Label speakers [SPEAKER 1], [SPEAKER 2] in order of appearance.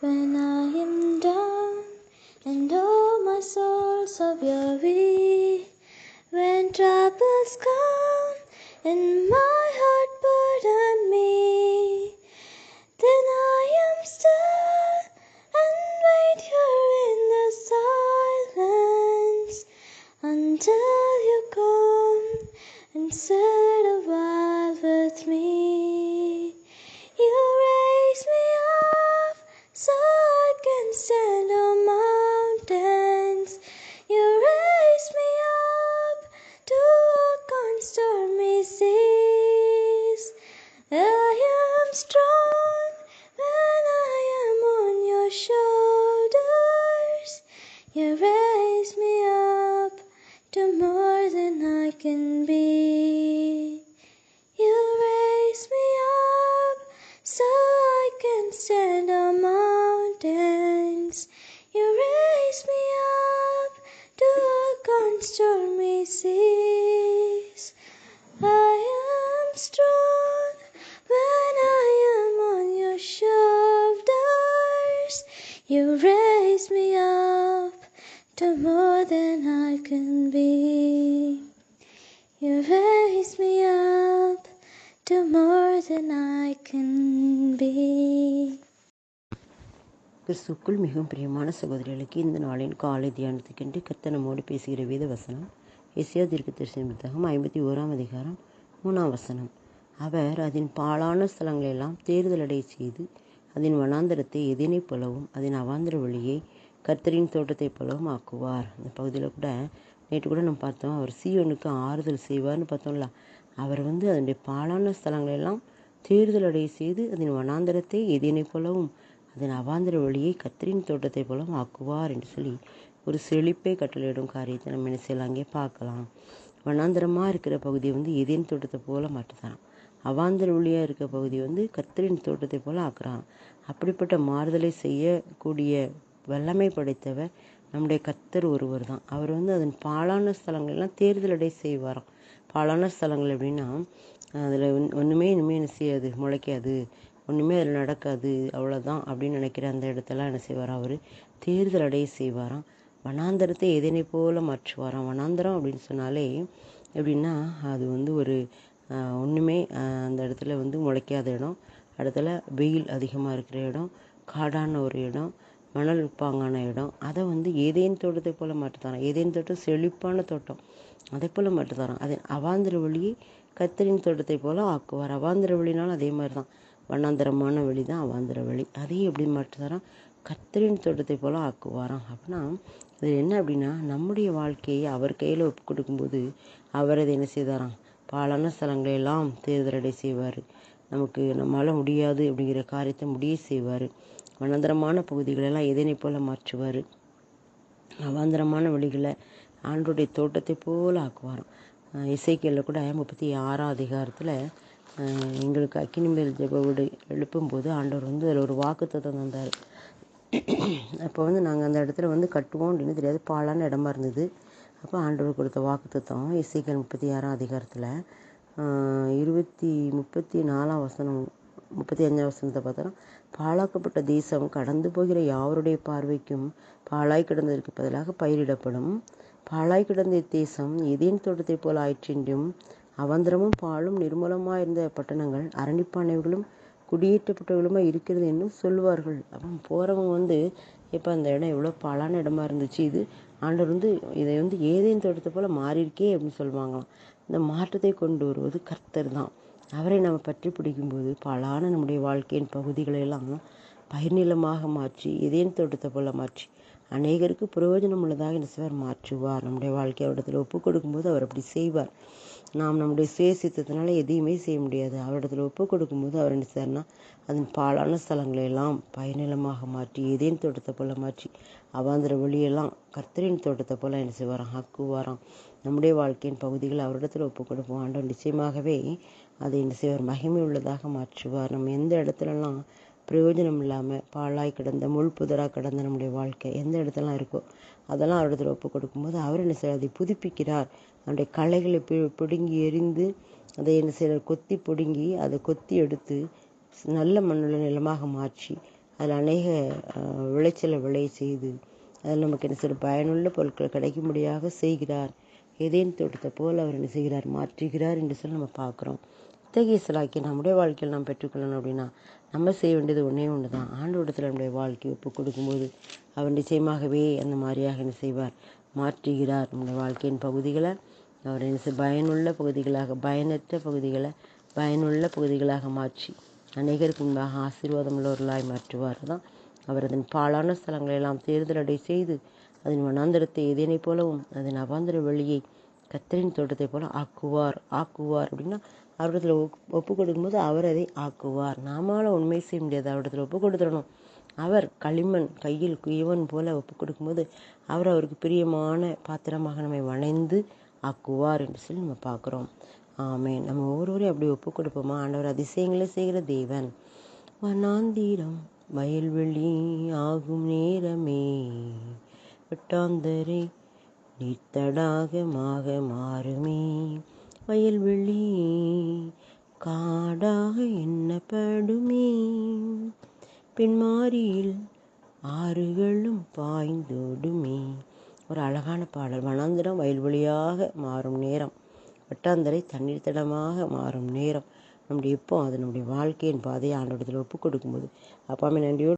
[SPEAKER 1] when I am down and all my soul so weary. When troubles come and my heart burden me, then I am still and wait here in the silence until you come and sit a You raise me up to more than I can be. You raise me up so I can stand on mountains. You raise me up to walk on stormy seas. I am strong when I am on your shoulders. You raise to more than I can be. You raise me up to more than I can be.
[SPEAKER 2] கிறிஸ்துக்குள் மிகவும் பிரியமான சகோதரிகளுக்கு இந்த நாளின் காலை தியானத்துக்கென்று கர்த்தர் நம்மோடு பேசுகிற வேத வசனம் எஸ்யா தீர்க்க தரிசன புத்தகம் ஐம்பத்தி ஓராம் அதிகாரம் மூணாம் வசனம் அவர் அதன் பாழான ஸ்தலங்களெல்லாம் தேர்தலடை செய்து அதன் வனாந்தரத்தை எதினை போலவும் அதன் அவாந்தர வழியை கர்த்தரின் தோட்டத்தை போலவும் ஆக்குவார் இந்த பகுதியில் கூட நேற்று கூட நம்ம பார்த்தோம் அவர் சீவனுக்கு ஆறுதல் செய்வார்னு பார்த்தோம்ல. அவர் வந்து அதனுடைய பாழான ஸ்தலங்களெல்லாம் அடைய செய்து அதன் வனாந்தரத்தை எதினை போலவும் அதன் அவாந்தர வழியை கத்திரின் தோட்டத்தை போலவும் ஆக்குவார் என்று சொல்லி ஒரு செழிப்பை கட்டளையிடும் காரியத்தை நம்ம என்ன செய்யலாம்? அங்கே பார்க்கலாம். வனாந்தரமாக இருக்கிற பகுதியை வந்து எதின் தோட்டத்தை போல மாற்றுதான். அவாந்தர வழியாக இருக்கிற பகுதி வந்து கத்திரின் தோட்டத்தை போல ஆக்குறான். அப்படிப்பட்ட மாறுதலை செய்யக்கூடிய வல்லமை படைத்தவர் நம்முடைய கத்தர் ஒருவர் தான். அவர் வந்து அதன் பாழான ஸ்தலங்கள்லாம் தேர்தலடை செய்வாராம். பாழான ஸ்தலங்கள் அப்படின்னா அதில் ஒன்றுமே இனிமேல் என்ன செய்யாது முளைக்காது ஒன்றுமே அதில் நடக்காது அவ்வளோதான் அப்படின்னு நினைக்கிற அந்த இடத்தெல்லாம் என்ன செய்வார் அவர்? தேர்தல் அடைய செய்வாராம். வனாந்தரத்தை எதனை போல மாற்றுவாராம். வனாந்தரம் அப்படின்னு சொன்னாலே எப்படின்னா அது வந்து ஒரு ஒன்றுமே அந்த இடத்துல வந்து முளைக்காத இடம். இடத்துல வெயில் அதிகமாக இருக்கிற இடம் காடான ஒரு இடம். மணல் பாங்கான இடம். அதை வந்து ஏதேன் தோட்டத்தை போல மாட்டுத்தாரான் ஏதேன் தோட்டம் செழிப்பான தோட்டம். அதை போல் மாட்டுத்தாரான் அது அவாந்திர வழியை கத்தரின் தோட்டத்தை போல ஆக்குவார். அவாந்திர வழினாலும் அதே மாதிரி தான் வண்ணாந்தரமான வழி தான் அவாந்திர வழி அதையும் எப்படி மாட்டுத்தாரான் கத்தரின் தோட்டத்தை போல ஆக்குவாராம். அப்படின்னா இது என்ன அப்படின்னா நம்முடைய வாழ்க்கையை அவர் கையில் ஒப்பு கொடுக்கும்போது அவர் அதை என்ன செய்தாராம்? பாலான ஸ்தலங்களை எல்லாம் தேர்தலடை செய்வார். நமக்கு நம்மளால் முடியாது அப்படிங்கிற காரியத்தை முடிய செய்வார். வனந்தரமான பகுதிகளெல்லாம் எதனை போல மாற்றுவார்? அவாந்தரமான வழிகளை ஆண்டோடைய தோட்டத்தை போல ஆக்குவாராம். இசைக்கியில் கூட முப்பத்தி ஆறாம் அதிகாரத்தில் எங்களுக்கு அக்கினிமேல் ஜெபோடு எழுப்பும்போது ஆண்டவர் வந்து அதில் ஒரு வாக்குத்தத்தம் தந்தார். அப்போ வந்து நாங்கள் அந்த இடத்துல வந்து கட்டுவோம் அப்படின்னு தெரியாது. பாலான இடமா இருந்தது. அப்போ ஆண்டவர் கொடுத்த வாக்குத்தத்தம் இசைக்கல் முப்பத்தி ஆறாம் அதிகாரத்தில் இருபத்தி முப்பத்தி நாலாம் வசனம் முப்பத்தி அஞ்சாம் வசனத்தை பார்த்தோன்னா பாழாக்கப்பட்ட தேசம் கடந்து போகிற யாவருடைய பார்வைக்கும் பாழாய் கிடந்ததற்கு பதிலாக பயிரிடப்படும். பாழாய் கிடந்த தேசம் எதேன் தோட்டத்தை போல் ஆயிற்றென்றும் அவந்திரமும் பாலும் நிர்மூலமாக இருந்த பட்டணங்கள் அரணிப்பானைகளும் குடியேற்றப்பட்டவர்களுமா இருக்கிறது என்றும் சொல்லுவார்கள். அப்போ போகிறவங்க வந்து இப்போ அந்த இடம் எவ்வளோ பாழான இடமா இருந்துச்சு. இது ஆண்டவர் வந்து இதை வந்து ஏதேன் தோட்டத்தை போல் மாறியிருக்கே அப்படின்னு சொல்லுவாங்களாம். இந்த மாற்றத்தை கொண்டு வருவது கர்த்தர் தான். அவரை நம்ம பற்றி பிடிக்கும்போது பலான நம்முடைய வாழ்க்கையின் பகுதிகளையெல்லாம் பயிர்நிலமாக மாற்றி இதேன் தோட்டத்தை போல மாற்றி அநேகருக்கு பிரயோஜனம் உள்ளதாக என்ன செய்வார் மாற்றுவார். நம்முடைய வாழ்க்கை அவரிடத்தில் ஒப்பு கொடுக்கும்போது அவர் அப்படி செய்வார். நாம் நம்முடைய சுயசித்தத்தினால எதையுமே செய்ய முடியாது. அவரிடத்தில் ஒப்பு கொடுக்கும்போது அவர் என்ன செய்வார்னா அதன் பாலான ஸ்தலங்களை எல்லாம் பயனிலமாக மாற்றி ஏதேன் தோட்டத்தை போல மாற்றி அவாந்திர வழியெல்லாம் கர்த்தரின் தோட்டத்தை போல என்ன செய்வாராம்? ஹக்குவாராம் நம்முடைய வாழ்க்கையின் பகுதிகளை அவரிடத்தில் ஒப்பு கொடுப்போம். ஆண்டோம் நிச்சயமாகவே அதை என்ன செய்வார் மகிமை உள்ளதாக மாற்றுவார். நம்ம எந்த இடத்துலலாம் பிரயோஜனம் இல்லாமல் பாழாய் கிடந்த முள் புதராக கிடந்த நம்முடைய வாழ்க்கை எந்த இடத்துலலாம் இருக்கோ அதெல்லாம் அவரிடத்தில் ஒப்பு கொடுக்கும்போது அவர் என்ன செய்வார் அதை புதுப்பிக்கிறார். நம்முடைய களைகளை பி பிடுங்கி எறிந்து அதை என்ன செய்கிறார் கொத்தி பிடுங்கி அதை கொத்தி எடுத்து நல்ல மண்ணுள்ள நிலமாக மாற்றி அதில் அநேக விளைச்சலை விளைய செய்து அதில் நமக்கு என்ன செய்கிற பயனுள்ள பொருட்கள் கிடைக்கும்படியாக செய்கிறார். ஏதேன் தோட்டத்தை போல் அவர் என்ன செய்கிறார் மாற்றுகிறார் என்று சொல்லி நம்ம பார்க்குறோம். இத்தகைய சிலாக்கி நம்முடைய வாழ்க்கையில் நாம் பெற்றுக்கொள்ளணும் அப்படின்னா நம்ம செய்ய வேண்டியது ஒன்றே ஒன்று தான் ஆண்டோடத்தில் நம்முடைய வாழ்க்கையை ஒப்பு கொடுக்கும்போது அவர் நிச்சயமாகவே அந்த மாதிரியாக என்ன செய்வார் மாற்றுகிறார் நம்முடைய வாழ்க்கையின் பகுதிகளை. அவர் என்ன செய் பயனுள்ள பகுதிகளாக பயனற்ற பகுதிகளை பயனுள்ள பகுதிகளாக மாற்றி அநேகருக்கு முன்பாக ஆசீர்வாதம் உள்ளவர்களாய் மாற்றுவார். தான் அவர் அதன் பாழான ஸ்தலங்களை எல்லாம் தேர்தலடை செய்து அதன் வனாந்திரத்தை எதேனைப் போலவும் அதன் அவாந்திர வழியை கத்தரின் தோட்டத்தைப் போல ஆக்குவார். ஆக்குவார் அப்படின்னா அவரிடத்தில் ஒப்- ஒப்பு கொடுக்கும்போது அவர் அதை ஆக்குவார். நாமால உண்மை செய்ய முடியாது. அவரிடத்தில் ஒப்பு கொடுத்துடணும் அவர் களிமண் கையில் குயவன் போல ஒப்பு கொடுக்கும்போது அவர் அவருக்கு பிரியமான பாத்திரமாக நம்மை வணைந்து ஆக்குவார் என்று சொல்லி நம்ம பார்க்குறோம். ஆமே நம்ம ஒவ்வொருவரையும் அப்படி ஒப்பு கொடுப்போமா ஆண்டவர் அதிசயங்களை செய்கிற தேவன். வனாந்தீரம் வயல்வெளி ஆகும் நேரமே. வெட்டாந்தரை நீர்த்தடாகமாக மாறுமே. வயல்வெளி காடாக எண்ணப்படுமே. பின்மாரியில் ஆறுகளும் பாய்ந்தோடுமே. ஒரு அழகான பாடல். வனாந்திரம் வயல்வெளியாக மாறும் நேரம். வட்டாந்தரை தண்ணீர் தடமாக மாறும் நேரம். நம்முடைய எப்போ அது நம்முடைய வாழ்க்கையின் பாதையை ஆண்டோடத்தில் ஒப்பு கொடுக்கும்போது அப்பாமே நன்றியோடு